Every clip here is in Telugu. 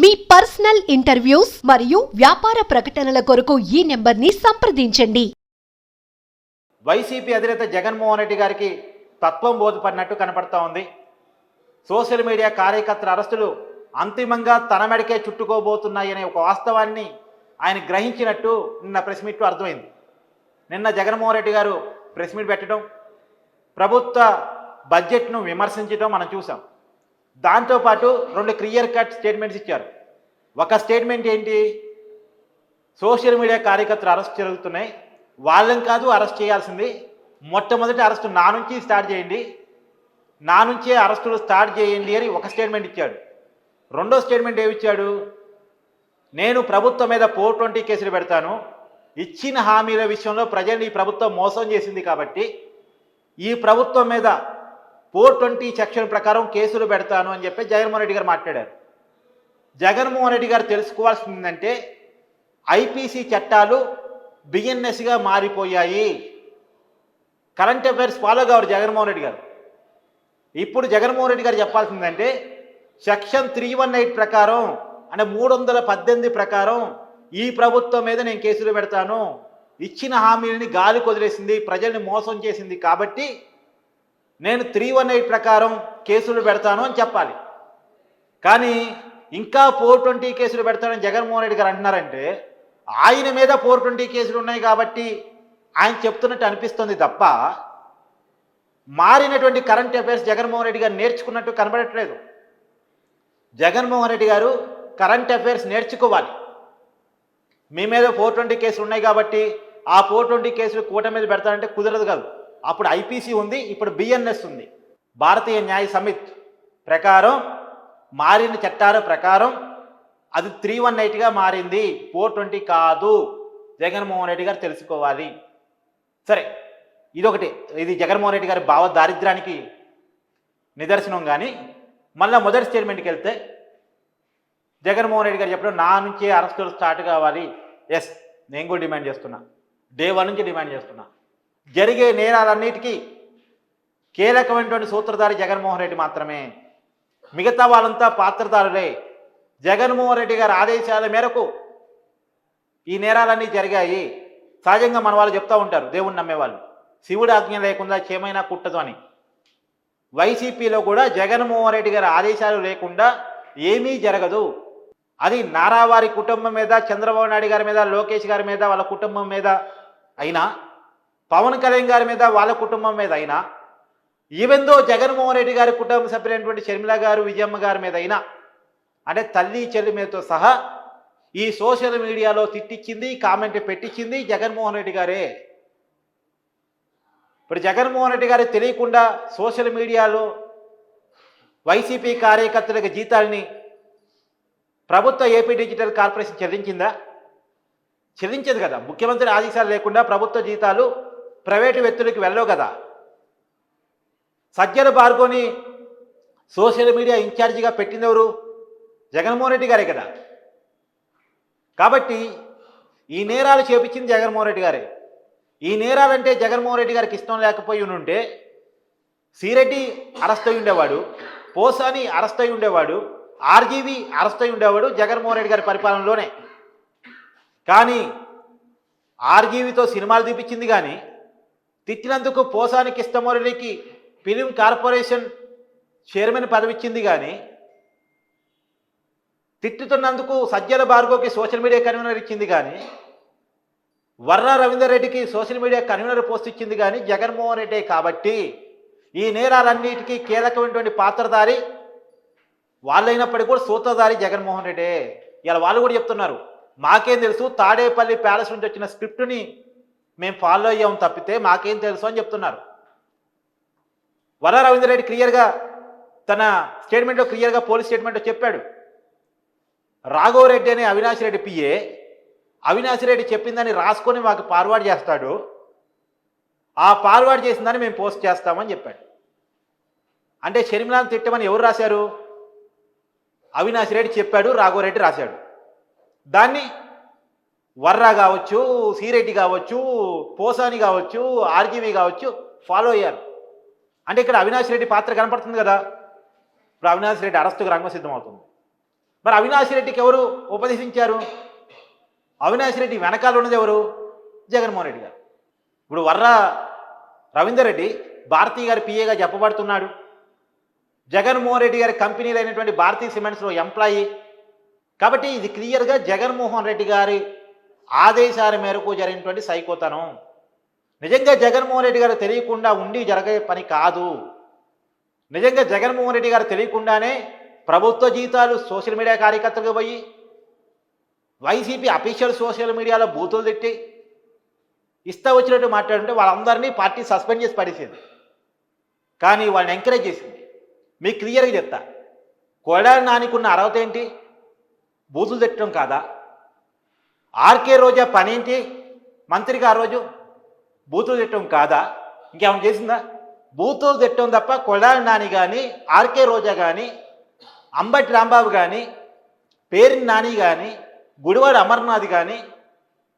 మీ పర్సనల్ ఇంటర్వ్యూస్ మరియు వ్యాపార ప్రకటనల కొరకు ఈ నెంబర్ని సంప్రదించండి. వైసీపీ అధినేత జగన్మోహన్ రెడ్డి గారికి తత్వం బోధపడినట్టు కనపడతా ఉంది. సోషల్ మీడియా కార్యకర్తల అరెస్టులు అంతిమంగా తన మెడకే చుట్టుకోబోతున్నాయనే ఒక వాస్తవాన్ని ఆయన గ్రహించినట్టు నిన్న ప్రెస్ మీట్లో అర్థమైంది. నిన్న జగన్మోహన్ రెడ్డి గారు ప్రెస్ మీట్ పెట్టడం ప్రభుత్వ బడ్జెట్ను విమర్శించడం మనం చూసాం. దాంతోపాటు రెండు క్లియర్ కట్ స్టేట్మెంట్స్ ఇచ్చారు. ఒక స్టేట్మెంట్ ఏంటి? సోషల్ మీడియా కార్యకర్తలు అరెస్ట్ జరుగుతున్నాయి. వాళ్ళని కాదు అరెస్ట్ చేయాల్సింది. మొట్టమొదటి అరెస్టు నా నుంచి స్టార్ట్ చేయండి. నా నుంచే అరెస్టులు స్టార్ట్ చేయండి అని ఒక స్టేట్మెంట్ ఇచ్చాడు. రెండో స్టేట్మెంట్ ఏమిచ్చాడు నేను ప్రభుత్వం మీద ఫోర్ ట్వంటీ కేసులు పెడతాను. ఇచ్చిన హామీల విషయంలో ప్రజల్ని ఈ ప్రభుత్వం మోసం చేసింది కాబట్టి ఈ ప్రభుత్వం మీద ఫోర్ ట్వంటీ సెక్షన్ ప్రకారం కేసులు పెడతాను అని చెప్పి జగన్మోహన్ రెడ్డి గారు మాట్లాడారు. జగన్మోహన్ రెడ్డి గారు తెలుసుకోవాల్సిందంటే ఐపీసీ చట్టాలు బిఎన్ఎస్గా మారిపోయాయి. కరెంట్ అఫైర్స్ ఫాలో కావరు జగన్మోహన్ రెడ్డి గారు. ఇప్పుడు జగన్మోహన్ రెడ్డి గారు చెప్పాల్సిందంటే సెక్షన్ త్రీ వన్ ఎయిట్ ప్రకారం అంటే మూడు వందల పద్దెనిమిది ప్రకారం ఈ ప్రభుత్వం మీద నేను కేసులు పెడతాను. ఇచ్చిన హామీలని గాలి కొదిలేసింది ప్రజల్ని మోసం చేసింది కాబట్టి నేను త్రీ వన్ ఎయిట్ ప్రకారం కేసులు పెడతాను అని చెప్పాలి. కానీ ఇంకా ఫోర్ ట్వంటీ కేసులు పెడతానని జగన్మోహన్ రెడ్డి గారు అంటున్నారంటే ఆయన మీద ఫోర్ ట్వంటీ కేసులు ఉన్నాయి కాబట్టి ఆయన చెప్తున్నట్టు అనిపిస్తుంది తప్ప మారినటువంటి కరెంట్ అఫైర్స్ జగన్మోహన్ రెడ్డి గారు నేర్చుకున్నట్టు కనబడట్లేదు. జగన్మోహన్ రెడ్డి గారు కరెంట్ అఫైర్స్ నేర్చుకోవాలి. మీ మీద ఫోర్ ట్వంటీ కేసులు ఉన్నాయి కాబట్టి ఆ ఫోర్ ట్వంటీ కేసులు కూట మీద పెడతారంటే కుదరదు కాదు. అప్పుడు ఐపీసీ ఉంది ఇప్పుడు బిఎన్ఎస్ ఉంది. భారతీయ న్యాయ సమిత్ ప్రకారం మారిన చట్టాల ప్రకారం అది త్రీ వన్ ఎయిట్గా మారింది. ఫోర్ ట్వంటీ కాదు. జగన్మోహన్ రెడ్డి గారు తెలుసుకోవాలి. సరే ఇదొకటి. ఇది జగన్మోహన్ రెడ్డి గారి భావ దారిద్ర్యానికి నిదర్శనం కానీ మళ్ళీ మొదటి స్టేట్మెంట్కి వెళ్తే జగన్మోహన్ రెడ్డి గారు చెప్పడం నా నుంచే అరెస్టులు స్టార్ట్ కావాలి. ఎస్ నేను కూడా డిమాండ్ చేస్తున్నా. డే వన్ నుంచి డిమాండ్ చేస్తున్నా. జరిగే నేరాలన్నిటికీ కీలకమైనటువంటి సూత్రధారి జగన్మోహన్ రెడ్డి మాత్రమే. మిగతా వాళ్ళంతా పాత్రధారులే. జగన్మోహన్ రెడ్డి గారి ఆదేశాల మేరకు ఈ నేరాలన్నీ జరిగాయి. సహజంగా మన వాళ్ళు చెప్తూ ఉంటారు దేవుణ్ణి నమ్మేవాళ్ళు. శివుడు ఆజ్ఞ లేకుండా చేమైనా కుట్టదు అని. వైసీపీలో కూడా జగన్మోహన్ రెడ్డి గారి ఆదేశాలు లేకుండా ఏమీ జరగదు. అది నారావారి కుటుంబం మీద చంద్రబాబు నాయుడు గారి మీద లోకేష్ గారి మీద వాళ్ళ కుటుంబం మీద అయినా పవన్ కళ్యాణ్ గారి మీద వాళ్ళ కుటుంబం మీద అయినా ఈవెందో జగన్మోహన్ రెడ్డి గారి కుటుంబ సభ్యులైనటువంటి షర్మిల గారు విజయమ్మ గారి మీద అయినా అంటే తల్లి చెల్లి మీదతో సహా ఈ సోషల్ మీడియాలో తిట్టించింది కామెంట్ పెట్టించింది జగన్మోహన్ రెడ్డి గారే. ఇప్పుడు జగన్మోహన్ రెడ్డి గారు తెలియకుండా సోషల్ మీడియాలో వైసీపీ కార్యకర్తలకు జీతాలని ప్రభుత్వ ఏపీ డిజిటల్ కార్పొరేషన్ చెల్లించిందా? చెల్లించదు కదా. ముఖ్యమంత్రి ఆదేశాలు లేకుండా ప్రభుత్వ జీతాలు ప్రైవేటు వ్యక్తులకు వెళ్ళవు కదా. సజ్జల భార్గోని సోషల్ మీడియా ఇన్ఛార్జిగా పెట్టింది ఎవరు? జగన్మోహన్ రెడ్డి గారే కదా. కాబట్టి ఈ నేరాలు చేపించింది జగన్మోహన్ రెడ్డి గారే. ఈ నేరాలంటే జగన్మోహన్ రెడ్డి గారికి ఇష్టం లేకపోయి ఉంటే సిరెడ్డి అరెస్ట్ అయి ఉండేవాడు పోసాని అరెస్ట్ అయి ఉండేవాడు ఆర్జీవి అరెస్ట్ అయి ఉండేవాడు జగన్మోహన్ రెడ్డి గారి పరిపాలనలోనే. కానీ ఆర్జీవితో సినిమాలు తీపించింది కానీ తిట్టినందుకు పోసాని కృష్ణమురళికి ఫిలిం కార్పొరేషన్ చైర్మన్ పదవి ఇచ్చింది కానీ తిట్టుతున్నందుకు సజ్జల భార్గోకి సోషల్ మీడియా కన్వీనర్ ఇచ్చింది కానీ వర్ణ రవీందర్ రెడ్డికి సోషల్ మీడియా కన్వీనర్ పోస్ట్ ఇచ్చింది కానీ జగన్మోహన్ రెడ్డి కాబట్టి ఈ నేరాలన్నిటికీ కీలకమైనటువంటి పాత్రధారి వాళ్ళైనప్పటికీ కూడా సూత్రధారి జగన్మోహన్ రెడ్డి. ఇలా వాళ్ళు కూడా చెప్తున్నారు మాకేం తెలుసు తాడేపల్లి ప్యాలెస్ నుంచి వచ్చిన స్క్రిప్ట్ని మేము ఫాలో అయ్యాం తప్పితే మాకేం తెలుసు అని చెప్తున్నారు. వర రవీంద్ర రెడ్డి క్లియర్గా తన స్టేట్మెంట్లో క్లియర్గా పోలీస్ స్టేట్మెంట్లో చెప్పాడు. రాఘవరెడ్డి అనే అవినాష్ రెడ్డి పిఏ అవినాష్ రెడ్డి చెప్పిందని రాసుకొని మాకు ఫార్వర్డ్ చేస్తాడు. ఆ ఫార్వర్డ్ చేసిందని మేము పోస్ట్ చేస్తామని చెప్పాడు. అంటే షర్మిలాను తిట్టమని ఎవరు రాశారు? అవినాష్ రెడ్డి చెప్పాడు రాఘవరెడ్డి రాశాడు. దాన్ని వర్రా కావచ్చు సిరెడ్డి కావచ్చు పోసాని కావచ్చు ఆర్జీవి కావచ్చు ఫాలో అయ్యారు. అంటే ఇక్కడ అవినాష్ రెడ్డి పాత్ర కనపడుతుంది కదా? ఇప్పుడు అవినాష్ రెడ్డి అరెస్టుకు రంగసిద్ధం సిద్ధమవుతుంది మరి అవినాష్ రెడ్డికి ఎవరు ఉపదేశించారు? అవినాష్ రెడ్డి వెనకాల ఉన్నది ఎవరు? జగన్మోహన్ రెడ్డి గారు. ఇప్పుడు వర్ర రవీందర్ రెడ్డి భారతీయ గారి పిఏగా చెప్పబడుతున్నాడు. జగన్మోహన్ రెడ్డి గారి కంపెనీలు అయినటువంటి భారతీయ సిమెంట్స్లో ఎంప్లాయీ కాబట్టి ఇది క్లియర్గా జగన్మోహన్ రెడ్డి గారి ఆదేశాల మేరకు జరిగినటువంటి సైకోతనం. నిజంగా జగన్మోహన్ రెడ్డి గారు తెలియకుండా ఉండి జరిగే పని కాదు. నిజంగా జగన్మోహన్ రెడ్డి గారు తెలియకుండానే ప్రభుత్వ జీతాలు సోషల్ మీడియా కార్యకర్తలకు పోయి వైసీపీ అఫీషియల్ సోషల్ మీడియాలో బూతులు తిట్టి ఇస్తా వచ్చినట్టు మాట్లాడుంటే వాళ్ళందరినీ పార్టీ సస్పెండ్ చేసి పడేసేది. కానీ వాళ్ళని ఎంకరేజ్ చేసింది. మీకు క్లియర్గా చెప్తా. కొడాలి నానికున్న అర్హత ఏంటి? బూతులు తిట్టడం కాదా? ఆర్కే రోజా పనేంటి? మంత్రిగా ఆ రోజు? బూతులు తిట్టడం కాదా? ఇంకేమైనా చేసిందా? బూతులు తిట్టడం తప్ప కొడాలి నాని కానీ ఆర్కే రోజా కానీ అంబటి రాంబాబు కానీ పేరిని నాని కానీ గుడివాడ అమర్నాథ్ కానీ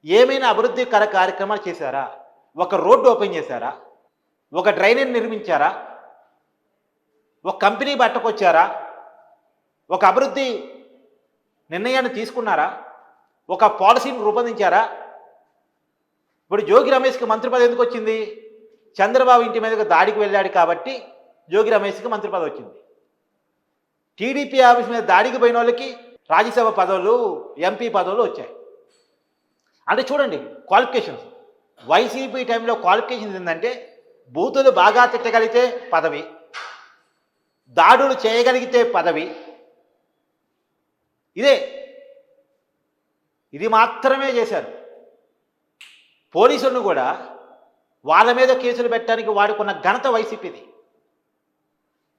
ఏమైనా అభివృద్ధి కర కార్యక్రమాలు చేశారా? ఒక రోడ్డు ఓపెన్ చేశారా? ఒక డ్రైనేజ్ నిర్మించారా? ఒక కంపెనీ పట్టుకొచ్చారా? ఒక అభివృద్ధి నిర్ణయాన్ని తీసుకున్నారా? ఒక పాలసీని రూపొందించారా? ఇప్పుడు జోగి రమేష్కి మంత్రి పదవి ఎందుకు వచ్చింది? చంద్రబాబు ఇంటి మీదకి దాడికి వెళ్ళాడు కాబట్టి జోగి రమేష్కి మంత్రి పదవి వచ్చింది. టీడీపీ ఆఫీస్ మీద దాడికి పోయిన వాళ్ళకి రాజ్యసభ పదవులు ఎంపీ పదవులు వచ్చాయి. అంటే చూడండి క్వాలిఫికేషన్స్ వైసీపీ టైంలో క్వాలిఫికేషన్స్ ఏంటంటే బూతులు బాగా తిట్టగలిగితే పదవి దాడులు చేయగలిగితే పదవి. ఇదే ఇది మాత్రమే చేశారు. పోలీసులను కూడా వాళ్ళ మీద కేసులు పెట్టడానికి వాడుకున్న ఘనత వైసీపీది.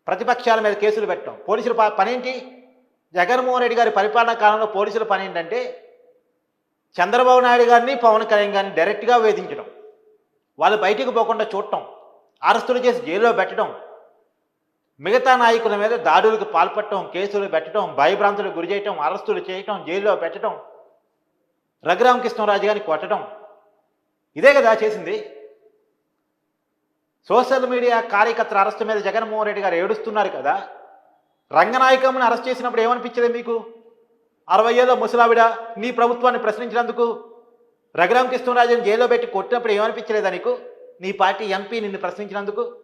ప్రతిపక్షాల మీద కేసులు పెట్టడం. పోలీసుల పనేంటి? జగన్మోహన్ రెడ్డి గారి పరిపాలనా కాలంలో పోలీసుల పని ఏంటంటే చంద్రబాబు నాయుడు గారిని పవన్ కళ్యాణ్ గారిని డైరెక్ట్గా వేధించడం. వాళ్ళు బయటికి పోకుండా చూడటం. అరెస్టులు చేసి జైల్లో పెట్టడం. మిగతా నాయకుల మీద దాడులకు పాల్పడటం కేసులు పెట్టడం భయభ్రాంతులకు గురి చేయటం అరెస్టులు చేయటం జైల్లో పెట్టడం. రఘురామకృష్ణరాజు గారిని కొట్టడం. ఇదే కదా చేసింది. సోషల్ మీడియా కార్యకర్తల అరెస్టు మీద జగన్మోహన్ రెడ్డి గారు ఏడుస్తున్నారు కదా. రంగనాయకమ్మని అరెస్ట్ చేసినప్పుడు ఏమనిపించలే మీకు? అరవై ఏళ్ళ ముసలావిడ నీ ప్రభుత్వాన్ని ప్రశ్నించినందుకు రఘురామకృష్ణరాజుని జైల్లో పెట్టి కొట్టినప్పుడు ఏమనిపించలేదా నీకు? నీ పార్టీ ఎంపీ నిన్ను ప్రశ్నించినందుకు?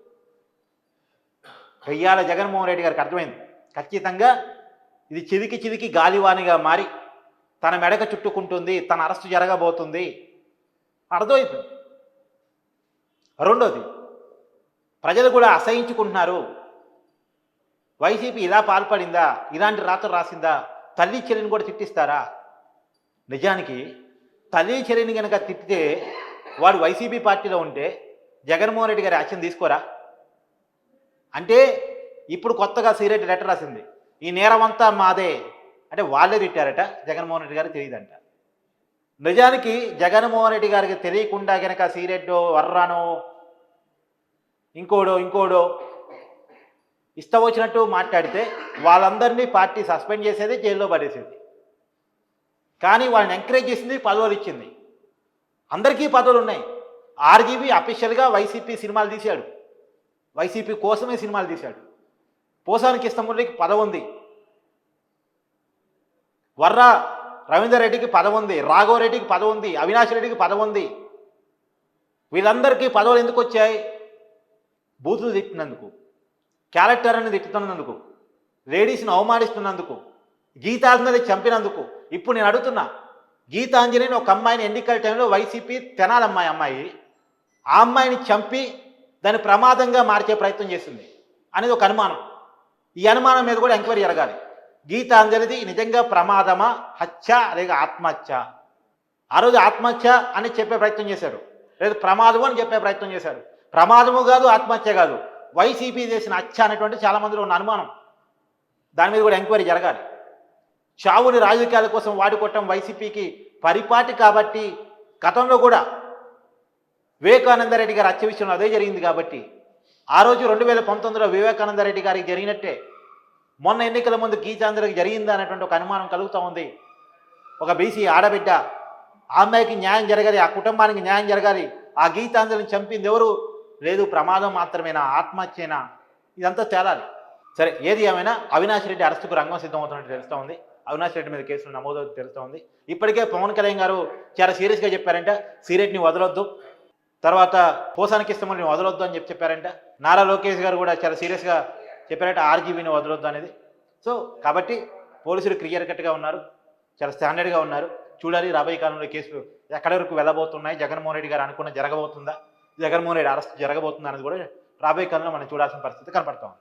కయ్యాల జగన్మోహన్ రెడ్డి గారికి అర్థమైంది. ఖచ్చితంగా ఇది చిదికి చిదికి గాలివానిగా మారి తన మెడక చుట్టుకుంటుంది తన అరెస్టు జరగబోతుంది. అర్థమైపోయింది రెండోది ప్రజలు కూడా అసహించుకుంటున్నారు. వైసీపీ ఇలా పాల్పడిందా? ఇలాంటి రాతలు రాసిందా? తల్లి చెల్లిని కూడా తిట్టిస్తారా? నిజానికి తల్లి చెల్లిని కనుక తిట్టితే వాడు వైసీపీ పార్టీలో ఉంటే జగన్మోహన్ రెడ్డి గారి యాక్షన్ తీసుకోరా? అంటే ఇప్పుడు కొత్తగా సీరెడ్డి లెటర్ రాసింది. ఈ నేరం అంతా మాదే. అంటే వాళ్ళే తిట్టారట జగన్మోహన్ రెడ్డి గారికి తెలియదంట. నిజానికి జగన్మోహన్ రెడ్డి గారికి తెలియకుండా గనక సీరెడ్డో వర్రానో ఇంకోడో ఇంకోడో ఇష్టం వచ్చినట్టు మాట్లాడితే వాళ్ళందరినీ పార్టీ సస్పెండ్ చేసేది జైల్లో పడేసేది. కానీ వాళ్ళని ఎంకరేజ్ చేసింది పదవులు ఇచ్చింది. అందరికీ పదవులు ఉన్నాయి. ఆర్జీబీ అఫీషియల్గా వైసీపీ సినిమాలు తీశాడు. వైసీపీ కోసమే సినిమాలు తీశాడు. పోసానికి ఇష్టముడికి పదవి ఉంది వర్రా రవీందర్ రెడ్డికి పదవి ఉంది రాఘవరెడ్డికి పదవి ఉంది అవినాష్ రెడ్డికి పదవి ఉంది. వీళ్ళందరికీ పదవులు ఎందుకు వచ్చాయి? బూతులు తిట్టినందుకు క్యారెక్టర్ అని తిట్టుతున్నందుకు లేడీస్ని అవమానిస్తున్నందుకు గీతాంజలి చంపినందుకు. ఇప్పుడు నేను అడుగుతున్నా గీతాంజలిని ఒక అమ్మాయిని ఎన్నికల టైంలో వైసీపీ తెనాలమ్మాయి అమ్మాయి ఆ అమ్మాయిని చంపి దాన్ని ప్రమాదంగా మార్చే ప్రయత్నం చేసింది అనేది ఒక అనుమానం. ఈ అనుమానం మీద కూడా ఎంక్వైరీ జరగాలి. గీత గీతాంజలిది నిజంగా ప్రమాదమా? హత్య లేక ఆత్మహత్య? ఆ రోజు ఆత్మహత్య అని చెప్పే ప్రయత్నం చేశారు. లేదు ప్రమాదము అని చెప్పే ప్రయత్నం చేశారు. ప్రమాదము కాదు ఆత్మహత్య కాదు. వైసీపీ చేసిన హత్య అనేటువంటి చాలా మందిలో ఉన్న అనుమానం. దాని మీద కూడా ఎంక్వైరీ జరగాలి. చావుని రాజకీయాల కోసం వాడుకోవటం వైసీపీకి పరిపాటి కాబట్టి గతంలో కూడా వివేకానంద రెడ్డి గారి హత్య విషయంలో అదే జరిగింది కాబట్టి ఆ రోజు రెండు వేల పంతొమ్మిదిలో వివేకానంద రెడ్డి గారికి జరిగినట్టే మొన్న ఎన్నికల ముందు గీతాంధ్రకి జరిగిందా అనేటువంటి ఒక అనుమానం కలుగుతూ ఉంది. ఒక బీసీ ఆడబిడ్డ ఆ అమ్మాయికి న్యాయం జరగాలి ఆ కుటుంబానికి న్యాయం జరగాలి ఆ గీతాంధ్రని చంపింది ఎవరు? లేదు ప్రమాదం మాత్రమేనా? ఆత్మహత్యేనా? ఇదంతా తేలాలి. సరే ఏది ఏమైనా అవినాష్ రెడ్డి అరెస్టుకు రంగం సిద్ధమవుతున్నట్టు తెలుస్తూ ఉంది. అవినాష్ రెడ్డి మీద కేసులు నమోదు తెలుస్తోంది ఇప్పటికే పవన్ కళ్యాణ్ గారు చాలా సీరియస్గా చెప్పారంటే సీరెట్ని వదలొద్దు. తర్వాత పోసానికి ఇస్తామని వదలొద్దు అని చెప్పి చెప్పారంట. నారా లోకేష్ గారు కూడా చాలా సీరియస్గా చెప్పారంటే ఆర్జీబీని వదలొద్దు అనేది. సో కాబట్టి పోలీసులు క్లియర్ కట్గా ఉన్నారు. చాలా స్టాండర్డ్గా ఉన్నారు. చూడాలి రాబోయే కాలంలో కేసులు ఎక్కడి వరకు వెళ్ళబోతున్నాయి. జగన్మోహన్ రెడ్డి గారు అనుకున్న జరగబోతుందా? జగన్మోహన్ రెడ్డి అరెస్ట్ జరగబోతుందా అనేది కూడా రాబోయే కాలంలో మనం చూడాల్సిన పరిస్థితి కనపడతాం